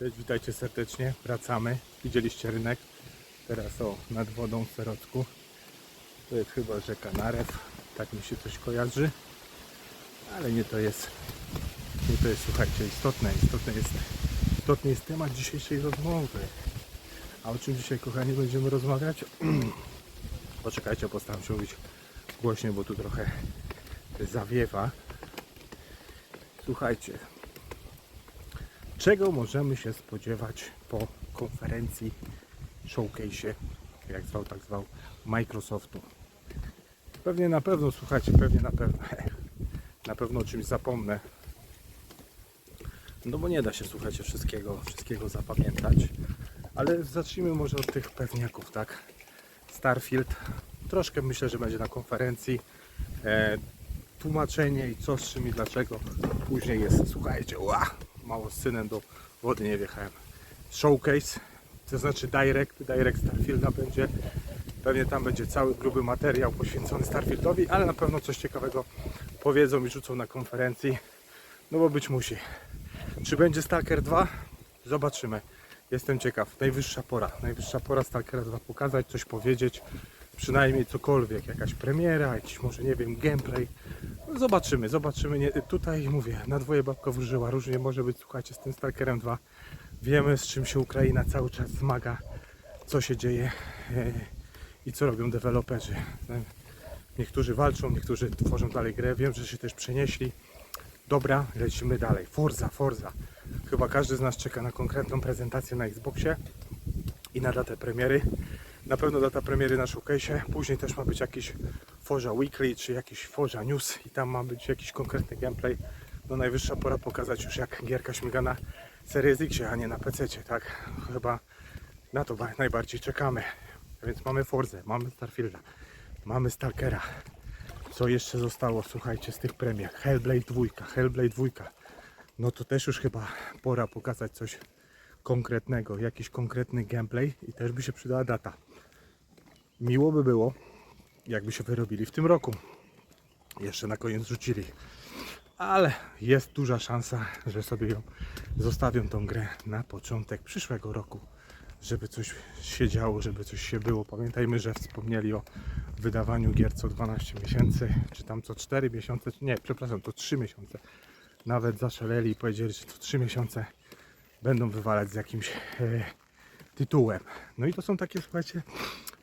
Cześć, witajcie serdecznie. Wracamy. Widzieliście rynek. Teraz o, nad wodą w Serocku. To jest chyba rzeka Narew. Tak mi się coś kojarzy. Ale nie to jest. Nie to jest, słuchajcie, istotne. Istotne jest, istotny jest temat dzisiejszej rozmowy. A o czym dzisiaj, kochani, będziemy rozmawiać? Poczekajcie, postaram się mówić głośniej, bo tu trochę zawiewa. Słuchajcie, czego możemy się spodziewać po konferencji, showcase, jak zwał, tak zwał, Microsoftu. Pewnie na pewno, słuchajcie, pewnie na pewno, na pewno o czymś zapomnę. No bo nie da się, słuchajcie, wszystkiego, wszystkiego zapamiętać. Ale zacznijmy może od tych pewniaków, tak? Starfield, troszkę myślę, że będzie na konferencji. E, tłumaczenie i co z czym i dlaczego. Później jest, słuchajcie, ła, mało z synem do wody nie wjechałem. Showcase, to znaczy direct, direct Starfielda będzie. Pewnie tam będzie cały gruby materiał poświęcony Starfieldowi, ale na pewno coś ciekawego powiedzą i rzucą na konferencji. No bo być musi. Czy będzie Stalker 2? Zobaczymy. Jestem ciekaw. Najwyższa pora. Najwyższa pora Stalkera 2 pokazać, coś powiedzieć. Przynajmniej cokolwiek. Jakaś premiera, jakiś może nie wiem, gameplay. No Zobaczymy, zobaczymy. Nie, tutaj mówię, na dwoje babka wróżyła. Różnie może być, słuchajcie, z tym Stalkerem 2. Wiemy, z czym się Ukraina cały czas zmaga, co się dzieje e, i co robią deweloperzy. E, Niektórzy walczą, niektórzy tworzą dalej grę. Wiem, że się też przenieśli. Dobra, lecimy dalej. Forza, Forza. Chyba każdy z nas czeka na konkretną prezentację na Xboxie i na datę premiery. Na pewno data premiery na showcase. Później też ma być jakiś Forza Weekly czy jakiś Forza News i tam ma być jakiś konkretny gameplay. No najwyższa pora pokazać już jak gierka śmiga na Series X, a nie na PC, tak? Chyba na to ba- najbardziej czekamy. Więc mamy Forzę, mamy Starfielda, mamy Stalkera. Co jeszcze zostało, słuchajcie, z tych premier? Hellblade 2, Hellblade 2. No to też już chyba pora pokazać coś konkretnego, jakiś konkretny gameplay i też by się przydała data. Miło by było, jakby się wyrobili w tym roku. Jeszcze na koniec rzucili. Ale jest duża szansa, że sobie ją zostawią tą grę na początek przyszłego roku, żeby coś się działo, żeby coś się było. Pamiętajmy, że wspomnieli o wydawaniu gier co 12 miesięcy, czy tam co 4 miesiące, nie, przepraszam, to 3 miesiące. Nawet zaszaleli i powiedzieli, że co 3 miesiące będą wywalać z jakimś e, tytułem. No i to są takie, słuchajcie,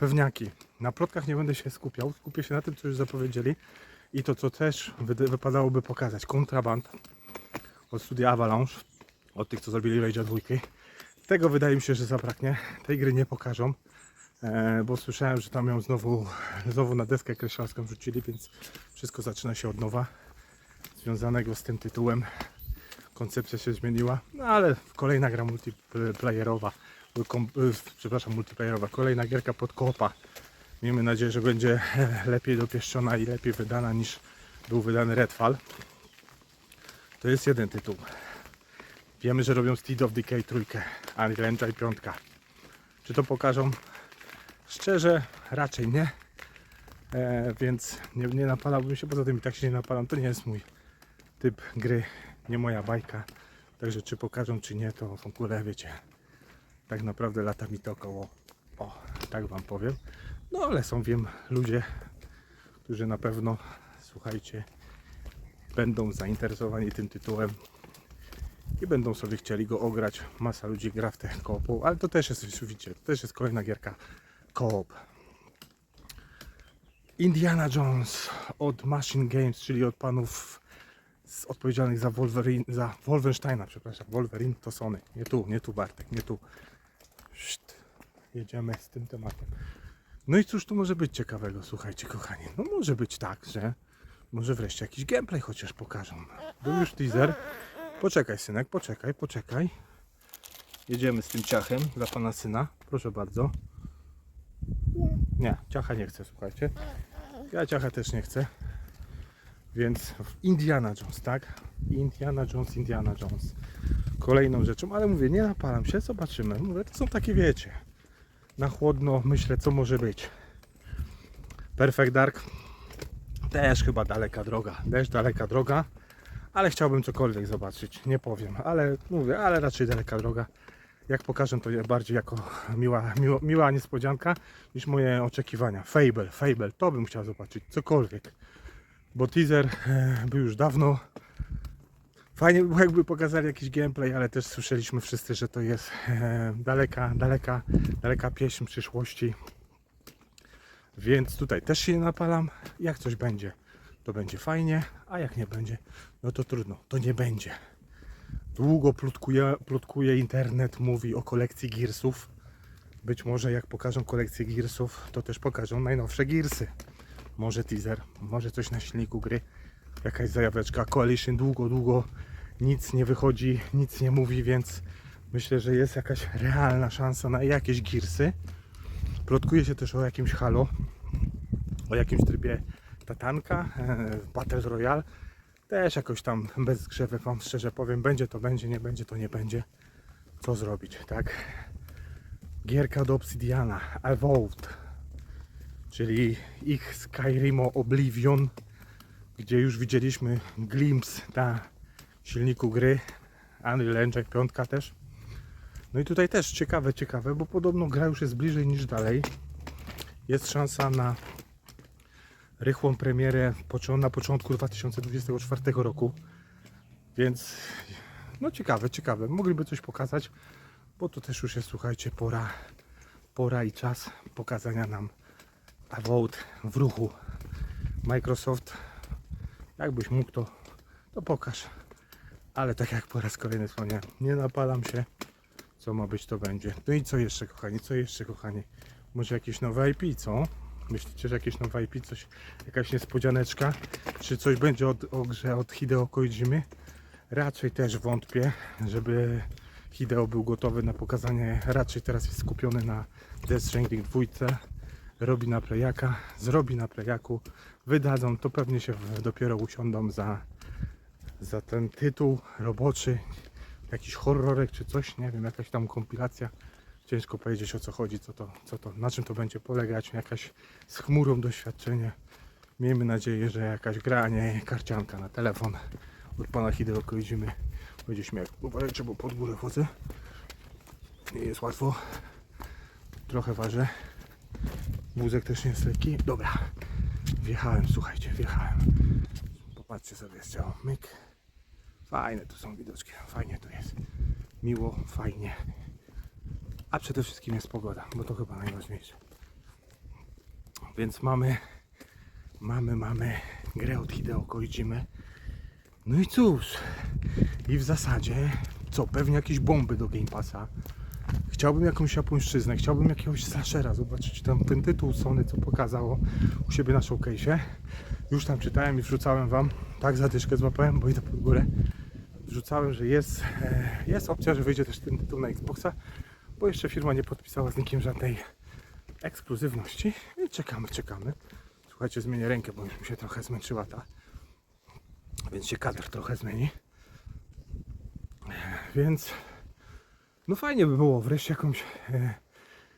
pewniaki. Na plotkach nie będę się skupiał, skupię się na tym, co już zapowiedzieli i to, co też wypadałoby pokazać. Kontraband od studia Avalanche, od tych, co zrobili Rage'a 2. Tego wydaje mi się, że zabraknie. Tej gry nie pokażą, e, bo słyszałem, że tam ją znowu, znowu na deskę kreślarską wrzucili, więc wszystko zaczyna się od nowa. Związanego z tym tytułem koncepcja się zmieniła, no ale kolejna gra multiplayerowa, przepraszam, multiplayerowa, kolejna gierka pod koopa. Miejmy nadzieję, że będzie lepiej dopieszczona i lepiej wydana niż był wydany Redfall. To jest jeden tytuł. Wiemy, że robią Steed of Decay trójkę, Unreal Engine 5. Czy to pokażą? Szczerze, raczej nie. E, więc nie, nie napalałbym się, poza tym i tak się nie napalam. To nie jest mój typ gry, nie moja bajka. Także czy pokażą, czy nie, to w ogóle wiecie. Tak naprawdę lata mi to około. O, tak wam powiem. No ale są, wiem, ludzie, którzy na pewno, słuchajcie, będą zainteresowani tym tytułem i będą sobie chcieli go ograć. Masa ludzi gra w tę koopą, ale to też jest, widzicie, to też jest kolejna gierka koop. Indiana Jones od Machine Games, czyli od panów odpowiedzialnych za Wolverine, za Wolfensteina, przepraszam, Wolverine to Sony. Nie tu, nie tu Bartek, nie tu. Jedziemy z tym tematem. No i cóż tu może być ciekawego, słuchajcie kochani. No może być tak, że może wreszcie jakiś gameplay chociaż pokażą. Był już teaser. Poczekaj synek, poczekaj, poczekaj. Jedziemy z tym ciachem dla pana syna. Proszę bardzo. Nie, ciacha nie chcę, słuchajcie. Ja ciacha też nie chcę. Więc Indiana Jones, tak? Indiana Jones, Indiana Jones. Kolejną rzeczą, ale mówię, nie napalam się, zobaczymy. Mówię, to są takie, wiecie, na chłodno myślę, co może być. Perfect Dark też chyba daleka droga. Też daleka droga, ale chciałbym cokolwiek zobaczyć, nie powiem, ale mówię, ale raczej daleka droga. Jak pokażę, to bardziej jako miła, miła, miła niespodzianka niż moje oczekiwania. Fable, Fable, to bym chciał zobaczyć, cokolwiek. Bo teaser e, był już dawno. Fajnie by było, jakby pokazali jakiś gameplay, ale też słyszeliśmy wszyscy, że to jest e, daleka, daleka, daleka pieśń przyszłości. Więc tutaj też się napalam. Jak coś będzie, to będzie fajnie, a jak nie będzie, no to trudno, to nie będzie. Długo plotkuje internet, mówi o kolekcji Gearsów. Być może jak pokażą kolekcję Gearsów, to też pokażą najnowsze Gearsy. Może teaser, może coś na silniku gry, jakaś zajaweczka. Coalition długo, długo nic nie wychodzi, nic nie mówi, więc myślę, że jest jakaś realna szansa na jakieś Gearsy. Plotkuje się też o jakimś Halo, o jakimś trybie Tatanka, e, Battle Royale. Też jakoś tam bez grzewek wam szczerze powiem, będzie to będzie, nie będzie to nie będzie. Co zrobić, tak? Gierka do Obsidiana, Evolved, czyli ich Skyrimo Oblivion, gdzie już widzieliśmy glimpse na silniku gry, Unreal Engine 5 też. No i tutaj też ciekawe, ciekawe, bo podobno gra już jest bliżej niż dalej. Jest szansa na rychłą premierę na początku 2024 roku. Więc no ciekawe, ciekawe. Mogliby coś pokazać, bo to też już jest, słuchajcie, pora, pora i czas pokazania nam Avowed w ruchu. Microsoft, jakbyś mógł to, to pokaż. Ale tak jak po raz kolejny wspomniałem, nie napalam się. Co ma być, to będzie. No i co jeszcze, kochani? Co jeszcze, kochani? Może jakieś nowe IP, co? Myślicie, że jakieś nowe IP, coś, jakaś niespodzianeczka? Czy coś będzie od, o grze od Hideo Koijimy? Raczej też wątpię, żeby Hideo był gotowy na pokazanie. Raczej teraz jest skupiony na Death Stranding 2. Robi na plejaka, zrobi na plejaku, wydadzą, to pewnie się dopiero usiądą za, za ten tytuł roboczy, jakiś horrorek czy coś, nie wiem, jakaś tam kompilacja. Ciężko powiedzieć o co chodzi, co to, co to, na czym to będzie polegać, jakaś z chmurą doświadczenie. Miejmy nadzieję, że jakaś gra, nie karcianka na telefon od pana Hideo Koizimy. Będzie śmiech. Uważajcie, bo pod górę chodzę. Nie jest łatwo. Trochę ważę. Wózek też nie jest lekki. Dobra. Wjechałem, słuchajcie, wjechałem. Popatrzcie sobie z ciało. Myk. Fajne tu są widoczki. Fajnie tu jest. Miło, fajnie. A przede wszystkim jest pogoda, bo to chyba najważniejsze. Więc mamy, mamy, mamy grę od Hideo Koijimy. No i cóż, i w zasadzie, co, pewnie jakieś bomby do Game Passa. Chciałbym jakąś japońszczyznę, chciałbym jakiegoś slashera, zobaczyć tam ten tytuł Sony, co pokazało u siebie na showcase'ie. Już tam czytałem i wrzucałem wam, tak zadyszkę złapałem, bo idę pod górę. Wrzucałem, że jest, e, jest opcja, że wyjdzie też ten tytuł na Xboxa, bo jeszcze firma nie podpisała z nikim żadnej ekskluzywności. I czekamy, czekamy. Słuchajcie, zmienię rękę, bo już mi się trochę zmęczyła ta. Więc się kadr trochę zmieni. Więc no fajnie by było wreszcie jakąś e,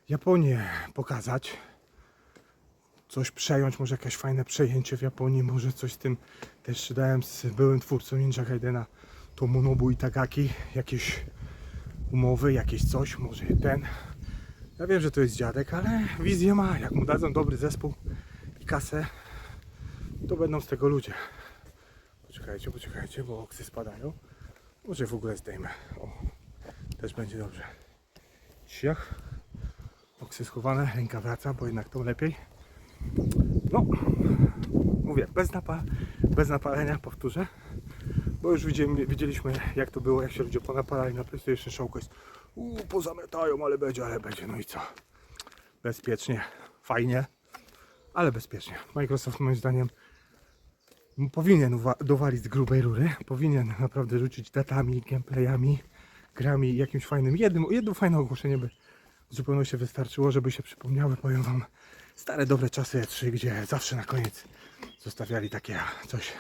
Japonię pokazać. Coś przejąć, może jakieś fajne przejęcie w Japonii, może coś z tym też czytałem z byłym twórcą Ninja Gaidena Tomonobu Itagaki, jakieś umowy, jakieś coś, może ten. Ja wiem, że to jest dziadek, ale wizję ma. Jak mu dadzą dobry zespół i kasę, to będą z tego ludzie. Poczekajcie, poczekajcie, bo oksy spadają. Może w ogóle zdejmę. O, też będzie dobrze. Ciach. Oksy schowane, ręka wraca, bo jednak to lepiej. No, mówię, bez, napa bez napalenia, powtórzę. Bo już widzieli, widzieliśmy jak to było, jak się ludzie ponapalali na PlayStation Showcase. Uuu, pozamytają, ale będzie, ale będzie. No i co? Bezpiecznie, fajnie, ale bezpiecznie. Microsoft moim zdaniem powinien dowalić z grubej rury. Powinien naprawdę rzucić datami, gameplayami, grami jakimś fajnym. Jednym, jedno fajne ogłoszenie by w zupełności wystarczyło, żeby się przypomniały, powiem wam, stare dobre czasy E3, gdzie zawsze na koniec zostawiali takie coś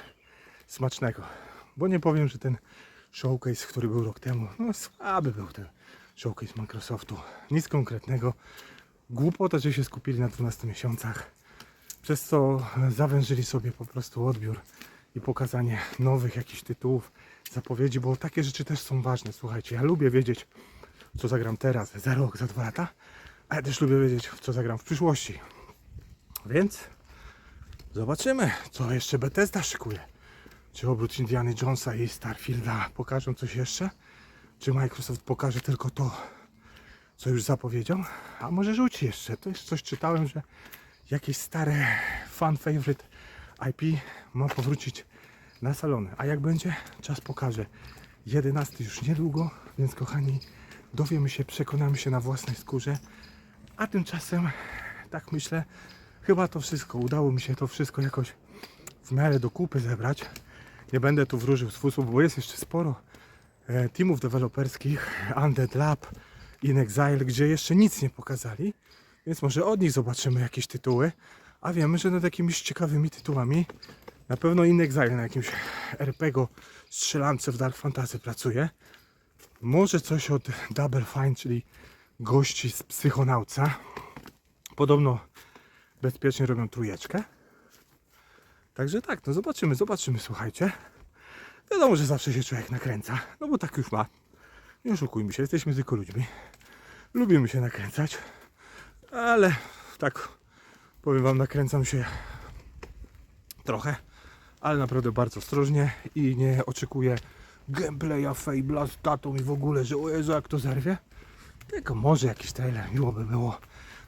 smacznego. Bo nie powiem, że ten showcase, który był rok temu, no słaby był ten showcase Microsoftu. Nic konkretnego. Głupota, że się skupili na 12 miesiącach. Przez co zawężyli sobie po prostu odbiór i pokazanie nowych jakichś tytułów, zapowiedzi, bo takie rzeczy też są ważne. Słuchajcie, ja lubię wiedzieć, co zagram teraz, za rok, za dwa lata, a ja też lubię wiedzieć, w co zagram w przyszłości. Więc zobaczymy, co jeszcze Bethesda szykuje. Czy oprócz Indiana Jonesa i Starfielda pokażą coś jeszcze? Czy Microsoft pokaże tylko to, co już zapowiedział? A może rzuci jeszcze? To jest coś czytałem, że jakieś stare fan favorite IP ma powrócić na salony. A jak będzie? Czas pokaże. 11 już niedługo, więc kochani, dowiemy się, przekonamy się na własnej skórze. A tymczasem, tak myślę, chyba to wszystko. Udało mi się to wszystko jakoś w miarę do kupy zebrać. Nie będę tu wróżył z fusów, bo jest jeszcze sporo e, teamów deweloperskich, Undead Lab, In Exile, gdzie jeszcze nic nie pokazali. Więc może od nich zobaczymy jakieś tytuły. A wiemy, że nad jakimiś ciekawymi tytułami na pewno In Exile na jakimś RPG strzelance w Dark Fantasy pracuje. Może coś od Double Fine, czyli gości z Psychonauca. Podobno bezpiecznie robią trójeczkę. Także tak, no zobaczymy, zobaczymy, słuchajcie. Wiadomo, że zawsze się człowiek nakręca, no bo tak już ma. Nie oszukujmy się, jesteśmy tylko ludźmi. Lubimy się nakręcać, ale tak powiem Wam, nakręcam się trochę, ale naprawdę bardzo ostrożnie i nie oczekuję gameplaya Fable'a z datą i w ogóle, że o Jezu, jak to zerwie. Tylko może jakiś trailer, miło by było.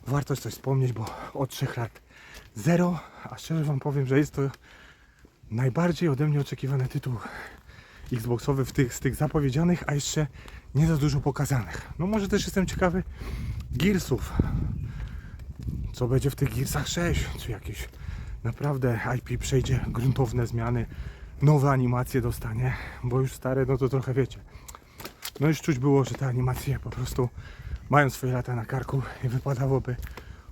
Warto coś wspomnieć, bo od 3 lat zero, a szczerze Wam powiem, że jest to najbardziej ode mnie oczekiwany tytuł Xboxowy w tych, z tych zapowiedzianych, a jeszcze nie za dużo pokazanych. No może też jestem ciekawy Gearsów. Co będzie w tych Gearsach 6? Czy jakieś naprawdę IP przejdzie gruntowne zmiany, nowe animacje dostanie, bo już stare, no to trochę wiecie. No już czuć było, że te animacje po prostu mają swoje lata na karku i wypadałoby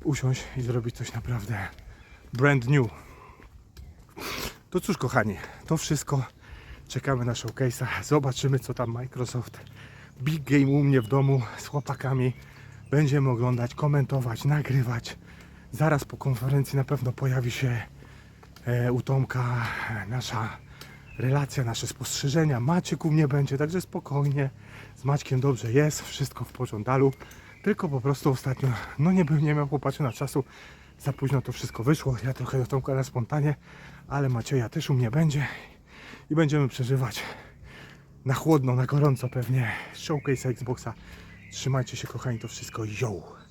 usiąść i zrobić coś naprawdę brand new. To cóż kochani, to wszystko. Czekamy na showcase'a. Zobaczymy co tam Microsoft Big Game u mnie w domu z chłopakami. Będziemy oglądać, komentować, nagrywać. Zaraz po konferencji na pewno pojawi się e, u Tomka e, nasza relacja, nasze spostrzeżenia. Maciek u mnie będzie, także spokojnie. Z Maćkiem dobrze jest, wszystko w pożądalu. Tylko po prostu ostatnio, no nie, nie miał chłopaczy na czasu. Za późno to wszystko wyszło. Ja trochę do Tomka na spontanie, ale Macieja też u mnie będzie. I będziemy przeżywać na chłodno, na gorąco pewnie showcase Xboxa. Trzymajcie się kochani, to wszystko yo!